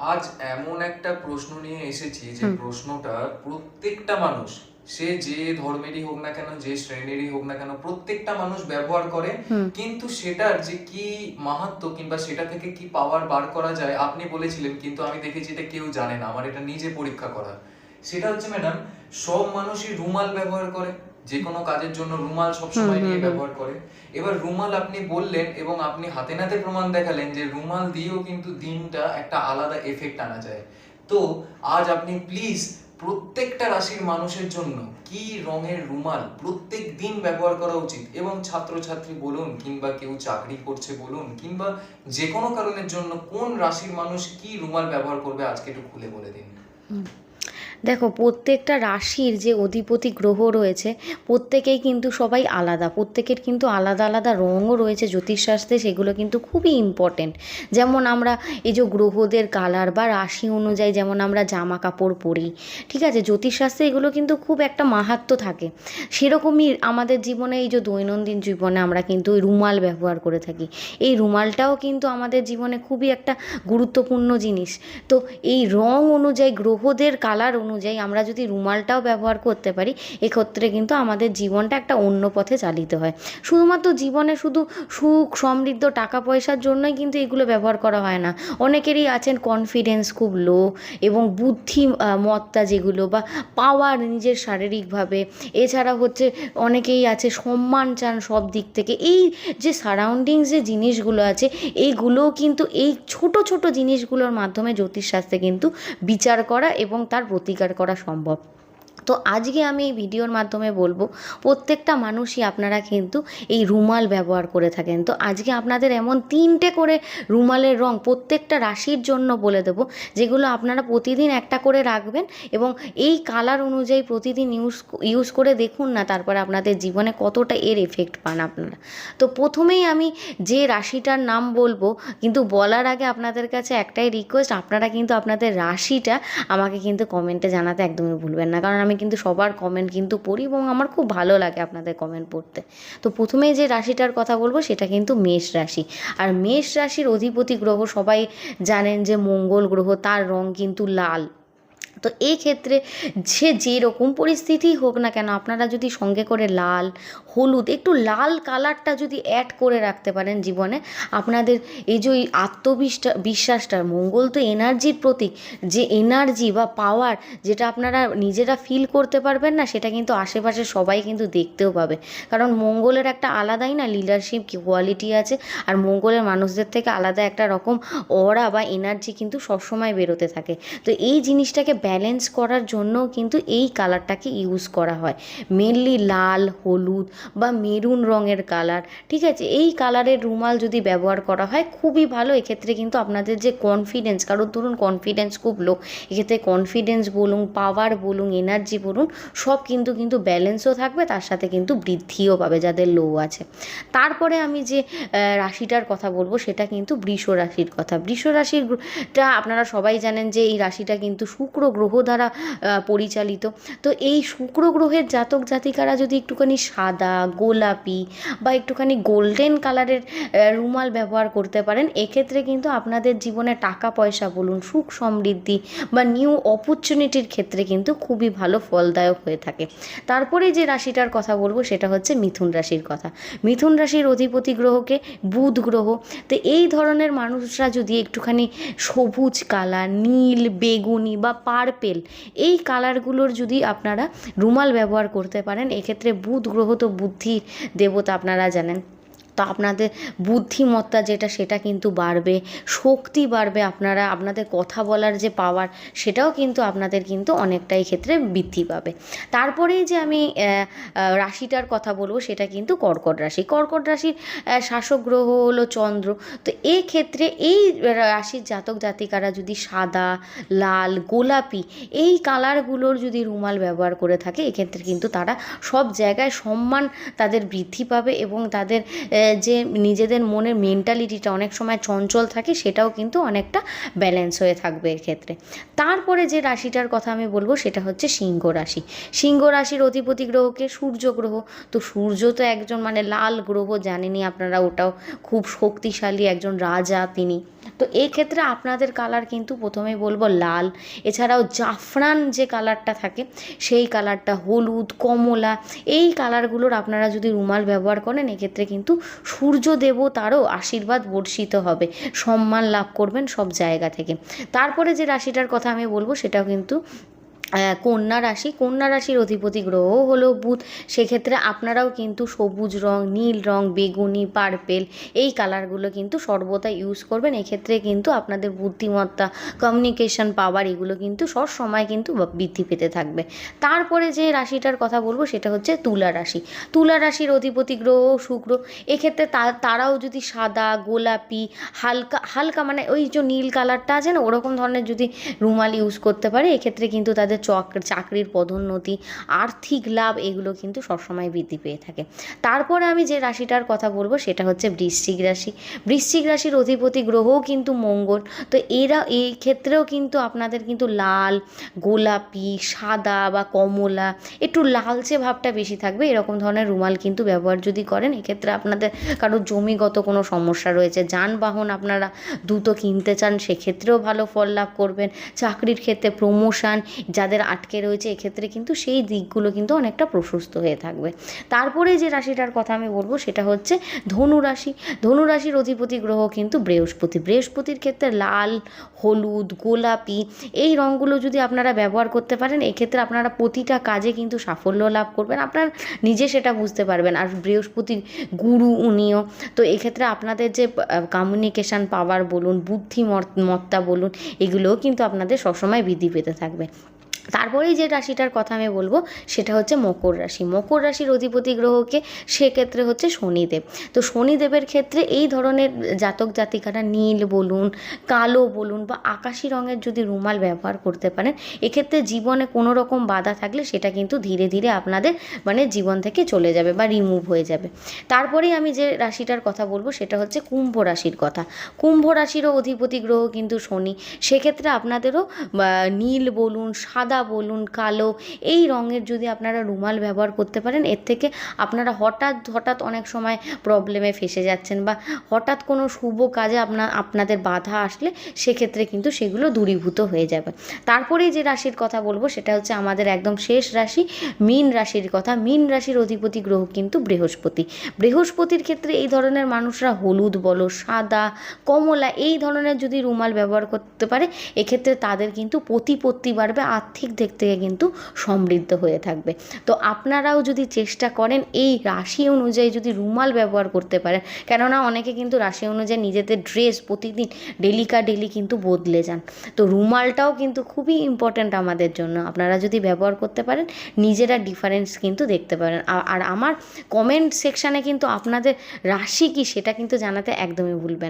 আজ এমন একটা প্রশ্ন নিয়ে এসেছি যে প্রশ্নটা প্রত্যেকটা মানুষ সে যে ধর্মেরই হোক না কেন যে শ্রেণীরই হোক না কেন প্রত্যেকটা মানুষ ব্যবহার করে কিন্তু সেটার যে কি মাহাত্ম কিংবা সেটা থেকে কি পাওয়ার বার করা যায় আপনি বলেছিলেন কিন্তু আমি দেখেছি এটা কেউ জানে না আমার এটা নিজে পরীক্ষা করা সেটা হচ্ছে ম্যাডাম সব মানুষই রুমাল ব্যবহার করে। যে কোনো কাজের জন্য রুমাল সবসময় নিয়ে ব্যবহার করে। এবার রুমাল আপনি বললেন এবং আপনি হাতে নাতে প্রমাণ দেখালেন যে রুমাল দিয়েও কিন্তু দিনটা একটা আলাদা এফেক্ট আনা যায়। তো আজ আপনি প্লিজ প্রত্যেকটা রাশির মানুষের জন্য কি রঙের রুমাল প্রত্যেক দিন ব্যবহার করা উচিত? এবং ছাত্রছাত্রী বলুন কিংবা কেউ চাকরি করছে বলুন কিংবা যে কোনো কারণের জন্য কোন রাশির মানুষ কি রুমাল ব্যবহার করবে আজকে একটু খুলে বলে দিন। দেখো, প্রত্যেকটা রাশির যে অধিপতি গ্রহ রয়েছে, প্রত্যেকেই কিন্তু সবাই আলাদা। প্রত্যেকের কিন্তু আলাদা আলাদা রঙও রয়েছে, জ্যোতিষশাস্ত্রে সেগুলো কিন্তু খুবই ইম্পর্টেন্ট যেমন আমরা এই যে গ্রহদের কালার বা রাশি অনুযায়ী যেমন আমরা জামা কাপড় পরি, ঠিক আছে? জ্যোতিষশাস্ত্রে এগুলো কিন্তু খুব একটা মাহাত্ম থাকে। সেরকমই আমাদের জীবনে এই যে দৈনন্দিন জীবনে আমরা কিন্তু রুমাল ব্যবহার করে থাকি। এই রুমালটাও কিন্তু আমাদের জীবনে খুবই একটা গুরুত্বপূর্ণ জিনিস। তো এই রং অনুযায়ী গ্রহদের কালার অনুযায়ী আমরা যদি রুমালটাও ব্যবহার করতে পারি, এক্ষেত্রে কিন্তু আমাদের জীবনটা একটা অন্য পথে চালিত হয়। শুধুমাত্র জীবনে শুধু সুখ, সমৃদ্ধ টাকা পয়সার জন্যই কিন্তু এগুলো ব্যবহার করা হয় না। অনেকেরই আছেন কনফিডেন্স খুব লো এবং বুদ্ধি মত্তা যেগুলো বা পাওয়ার নিজের শারীরিকভাবে। এছাড়া হচ্ছে অনেকেই আছে সম্মান চান সব দিক থেকে। এই যে সারাউন্ডিংস যে জিনিসগুলো আছে এইগুলোও কিন্তু এই ছোট ছোট জিনিসগুলোর মাধ্যমে জ্যোতিষশাস্ত্রে কিন্তু বিচার করা এবং তার প্রতিকার করা সম্ভব। তো আজকে আমি এই ভিডিওর মাধ্যমে বলব, প্রত্যেকটা মানুষই আপনারা কিন্তু এই রুমাল ব্যবহার করে থাকেন। তো আজকে আপনাদের এমন তিনটে করে রুমালের রং প্রত্যেকটা রাশির জন্য বলে দেবো, যেগুলো আপনারা প্রতিদিন একটা করে রাখবেন এবং এই কালার অনুযায়ী প্রতিদিন ইউজ ইউজ করে দেখুন না, তারপরে আপনাদের জীবনে কতটা এর এফেক্ট পান আপনারা। তো প্রথমেই আমি যে রাশিটার নাম বলব, কিন্তু বলার আগে আপনাদের কাছে একটাই রিকোয়েস্ট আপনারা কিন্তু আপনাদের রাশিটা আমাকে কিন্তু কমেন্টে জানাতে একদমই ভুলবেন না, কারণ আমি কিন্তু সবার কমেন্ট কিন্তু পড়ি এবং আমার খুব ভালো লাগে আপনাদের কমেন্ট পড়তে। তো প্রথমে যে রাশিটার কথা বলব সেটা কিন্তু মেষ রাশি। আর মেষ রাশির অধিপতি গ্রহ সবাই জানেন যে মঙ্গল গ্রহ, তার রং কিন্তু লাল। তো এই ক্ষেত্রে সে যেরকম পরিস্থিতি হোক না কেন, আপনারা যদি সঙ্গে করে লাল, হলুদ, একটু লাল কালারটা যদি অ্যাড করে রাখতে পারেন জীবনে, আপনাদের এই যে আত্মবিশ্বাস বিশ্বাসটা, মঙ্গল তো এনার্জির প্রতীক, যে এনার্জি বা পাওয়ার যেটা আপনারা নিজেরা ফিল করতে পারবেন না, সেটা কিন্তু আশেপাশে সবাই কিন্তু দেখতেও পাবে। কারণ মঙ্গলের একটা আলাদাই না লিডারশিপ কোয়ালিটি আছে, আর মঙ্গলের মানুষদের থেকে আলাদা একটা রকম অরা বা এনার্জি কিন্তু সবসময় বেরোতে থাকে। তো এই জিনিসটাকে ব্যালেন্স করার জন্য কিন্তু এই কালারটাকে ইউজ করা হয়। মেনলি লাল, হলুদ বা মেরুন রঙের কালার ঠিক আছে? এই কালারের রুমাল যদি ব্যবহার করা হয়, খুবই ভালো। এক্ষেত্রে কিন্তু আপনাদের যে কনফিডেন্স কারণ ধরুন কনফিডেন্স খুব লো এক্ষেত্রে কনফিডেন্স বলুন পাওয়ার বলুন এনার্জি বলুন, সব কিন্তু কিন্তু ব্যালেন্সও থাকবে, তার সাথে কিন্তু বৃদ্ধিও পাবে যাদের লো আছে। তারপরে আমি যে রাশিটার কথা বলব, সেটা কিন্তু বৃষ রাশির কথা বৃষ রাশিরটা আপনারা সবাই জানেন যে এই রাশিটা কিন্তু শুক্র গ্রহ দ্বারা পরিচালিত। তো এই শুক্র গ্রহের জাতক জাতিকারা যদি একটুখানি সাদা, গোলাপি বা একটুখানি গোল্ডেন কালারের রুমাল ব্যবহার করতে পারেন, এক্ষেত্রে কিন্তু আপনাদের জীবনে টাকা পয়সা বলুন, সুখ সমৃদ্ধি বা নিউ অপরচুনিটির ক্ষেত্রে কিন্তু খুবই ভালো ফলদায়ক হয়ে থাকে। তারপরে যে রাশিটার কথা বলব, সেটা হচ্ছে মিথুন রাশির কথা। মিথুন রাশির অধিপতি গ্রহকে বুধ গ্রহ। তো এই ধরনের মানুষরা যদি একটুখানি সবুজ কালার, নীল, বেগুনি বা পার্পেল এই কালারগুলোর যদি আপনারা রুমাল ব্যবহার করতে পারেন, এক্ষেত্রে বুধ গ্রহ তো বুদ্ধির দেবতা, আপনারা জানেন। তো আপনাদের বুদ্ধিমত্তা যেটা, সেটা কিন্তু বাড়বে, শক্তি বাড়বে আপনারা, আপনাদের কথা বলার যে পাওয়ার সেটাও কিন্তু আপনাদের কিন্তু অনেকটাই ক্ষেত্রে বৃদ্ধি পাবে। তারপরেই যে আমি রাশিটার কথা বলব, সেটা কিন্তু কর্কট রাশি। কর্কট রাশির শাসক গ্রহ হলো চন্দ্র। তো এই ক্ষেত্রে এই রাশির জাতক জাতিকারা যদি সাদা, লাল, গোলাপি, এই কালারগুলোর যদি রুমাল ব্যবহার করে থাকে, এক্ষেত্রে কিন্তু তারা সব জায়গায় সম্মান তাদের বৃদ্ধি পাবে এবং তাদের যে নিজেদের মনের মেন্টালিটিটা অনেক সময় চঞ্চল থাকে, সেটাও কিন্তু অনেকটা ব্যালেন্স হয়ে থাকবে এক্ষেত্রে তারপরে যে রাশিটার কথা আমি বলব, সেটা হচ্ছে সিংহ রাশি। সিংহ রাশির অধিপতি গ্রহকে সূর্য গ্রহ, তো সূর্য তো একজন মানে লাল গ্রহ, জানেনই আপনারা, ওটাও খুব শক্তিশালী একজন রাজা তিনি। তো এই ক্ষেত্রে আপনাদের কালার কিন্তু প্রথমেই বলব লাল। এছাড়াও জাফরান যে কালারটা থাকে, সেই কালারটা হলুদ, কমলা, এই কালারগুলোর আপনারা যদি রুমাল ব্যবহার করেন, এক্ষেত্রে কিন্তু সূর্য দেবতারও আশীর্বাদ বর্ষিত হবে। সম্মান লাভ করবেন সব জায়গা থেকে। তারপরে যে রাশিটার কথা আমি বলব, সেটাও কিন্তু কন্যা রাশি, কন্যা রাশির অধিপতি গ্রহ হলো বুধ। সেক্ষেত্রে আপনারাও কিন্তু সবুজ রং, নীল রং, বেগুনি পার্পেল এই কালারগুলো কিন্তু সর্বদা ইউজ করবেন। এক্ষেত্রে কিন্তু আপনাদের বুদ্ধিমত্তা কমিউনিকেশন পাওয়ার এগুলো কিন্তু সব সময় কিন্তু বৃদ্ধি পেতে থাকবে। তারপরে যে রাশিটার কথা বলব সেটা হচ্ছে তুলা রাশি। তুলা রাশির অধিপতি গ্রহ শুক্র। এক্ষেত্রে তারাও যদি সাদা, গোলাপি, হালকা হালকা মানে ওই যে নীল কালারটা আছে না, ওরকম ধরনের যদি রুমাল ইউজ করতে পারে, এক্ষেত্রে কিন্তু তাদের চাকরির পদোন্নতি, আর্থিক লাভ এগুলো কিন্তু সবসময় বৃদ্ধি পেয়ে থাকে। তারপরে আমি যে রাশিটার কথা বলব সেটা হচ্ছে বৃশ্চিক রাশি। বৃশ্চিক রাশির অধিপতি গ্রহও কিন্তু মঙ্গল। তো এরা, এই ক্ষেত্রেও কিন্তু আপনাদের কিন্তু লাল, গোলাপি, সাদা বা কমলা একটু লালচে ভাবটা বেশি থাকবে। এরকম ধরনের রুমাল কিন্তু ব্যবহার যদি করেন, এক্ষেত্রে আপনাদের কারও জমিগত কোনো সমস্যা রয়েছে, যানবাহন আপনারা দ্রুত কিনতে চান, সেক্ষেত্রেও ভালো ফল লাভ করবেন। চাকরির ক্ষেত্রে প্রমোশন যাদের আটকে রয়েছে, এক্ষেত্রে কিন্তু সেই দিকগুলো কিন্তু অনেকটা প্রশস্ত হয়ে থাকবে। তারপরে যে রাশিটার কথা আমি বলব, সেটা হচ্ছে ধনু রাশি। ধনু রাশির অধিপতি গ্রহ কিন্তু বৃহস্পতি। বৃহস্পতির ক্ষেত্রে লাল, হলুদ, গোলাপি, এই রঙগুলো যদি আপনারা ব্যবহার করতে পারেন, এক্ষেত্রে আপনারা প্রতিটা কাজে কিন্তু সাফল্য লাভ করবেন। আপনার নিজে সেটা বুঝতে পারবেন। আর বৃহস্পতি গুরু, উনিও। তো এক্ষেত্রে আপনাদের যে কমিউনিকেশান পাওয়ার বলুন, বুদ্ধিমত্তা বলুন, এগুলোও কিন্তু আপনাদের সবসময় বৃদ্ধি পেতে থাকবে। তারপরেই যে রাশিটার কথা আমি বলব, সেটা হচ্ছে মকর রাশি। মকর রাশির অধিপতি গ্রহকে সেক্ষেত্রে হচ্ছে শনিদেব। তো শনিদেবের ক্ষেত্রে এই ধরনের জাতক জাতিকারা নীল বলুন, কালো বলুন বা আকাশি রঙের যদি রুমাল ব্যবহার করতে পারেন, এক্ষেত্রে জীবনে কোনো রকম বাধা থাকলে সেটা কিন্তু ধীরে ধীরে আপনাদের মানে জীবন থেকে চলে যাবে বা রিমুভ হয়ে যাবে। তারপরেই আমি যে রাশিটার কথা বলব, সেটা হচ্ছে কুম্ভ রাশির কথা। কুম্ভ রাশিরও অধিপতি গ্রহ কিন্তু শনি। সেক্ষেত্রে আপনাদেরও নীল বলুন, সাদা বলুন, কালো, এই রঙের যদি আপনারা রুমাল ব্যবহার করতে পারেন, এর থেকে আপনারা হঠাৎ হঠাৎ অনেক সময় প্রবলেমে ফেসে যাচ্ছেন বা হঠাৎ কোনো শুভ কাজে আপনার আপনাদের বাধা আসলে সেক্ষেত্রে কিন্তু সেগুলো দূরীভূত হয়ে যাবে। তারপরেই যে রাশির কথা বলব, সেটা হচ্ছে আমাদের একদম শেষ রাশি, মীন রাশির কথা। মীন রাশির অধিপতি গ্রহ কিন্তু বৃহস্পতি। বৃহস্পতির ক্ষেত্রে এই ধরনের মানুষরা হলুদ বলো, সাদা, কমলা, এই ধরনের যদি রুমাল ব্যবহার করতে পারে, এক্ষেত্রে তাদের কিন্তু প্রতিপত্তি বাড়বে, আর্থিক দিক থেকে কিন্তু সমৃদ্ধ হয়ে থাকবে। তো আপনারাও যদি চেষ্টা করেন এই রাশি অনুযায়ী যদি রুমাল ব্যবহার করতে পারেন, কেননা অনেকে কিন্তু রাশি অনুযায়ী নিজেদের ড্রেস প্রতিদিন ডেলিকা ডেলি কিন্তু বদলে যান। তো রুমালটাও কিন্তু খুবই ইম্পর্ট্যান্ট আমাদের জন্য। আপনারা যদি ব্যবহার করতে পারেন, নিজেরা ডিফারেন্স কিন্তু দেখতে পারেন। আর আমার কমেন্ট সেকশানে কিন্তু আপনাদের রাশি কি সেটা কিন্তু জানাতে একদমই ভুলবেন না।